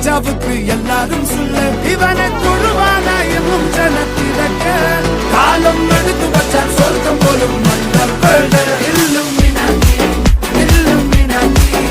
ராஜாவுக்கு எல்லாரும் சொல்ல இவனை குழுவான என்னும் ஜனத்திறக்க காலம் எடுத்து வச்சால் சொர்க்கம் போலும் மன்னர் இல்லும் இல்லும் மினாக்கி